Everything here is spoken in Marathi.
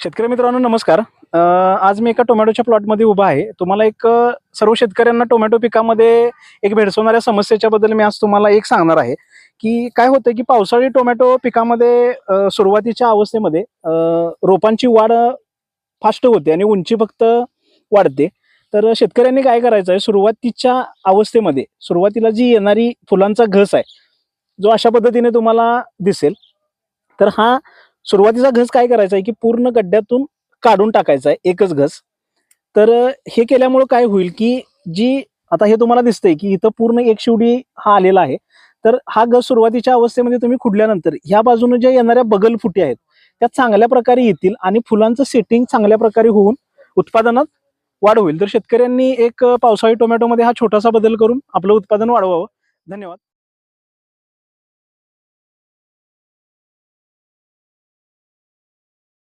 शेतकरी मित्रांनो नमस्कार. आज मी एका टोमॅटोच्या प्लॉटमध्ये उभा आहे. तुम्हाला एक सर्व शेतकऱ्यांना टोमॅटो पिकामध्ये एक भेडसवणाऱ्या समस्येच्या बद्दल मी आज तुम्हाला एक सांगणार आहे की काय होतं की पावसाळी टोमॅटो पिकामध्ये सुरुवातीच्या अवस्थेमध्ये रोपांची वाढ फास्ट होते आणि उंची फक्त वाढते. तर शेतकऱ्यांनी काय करायचं आहे सुरुवातीच्या अवस्थेमध्ये सुरुवातीला जी येणारी फुलांचा घस आहे जो अशा पद्धतीने तुम्हाला दिसेल तर हा सुरुवातीचा घस काय करायचा आहे की पूर्ण गड्ड्यातून काढून टाकायचा आहे एकच घस. तर हे केल्यामुळं काय होईल की जी आता हे तुम्हाला दिसतंय की इथं पूर्ण एक शिवडी हा आलेला आहे. तर हा घस सुरुवातीच्या अवस्थेमध्ये तुम्ही खुडल्यानंतर ह्या बाजूने ज्या येणाऱ्या बगल फुटी आहेत त्या चांगल्या प्रकारे येतील आणि फुलांचं सेटिंग चांगल्या प्रकारे होऊन उत्पादनात वाढ होईल. तर शेतकऱ्यांनी एक पावसाळी टोमॅटोमध्ये हा छोटासा बदल करून आपलं उत्पादन वाढवावं. धन्यवाद.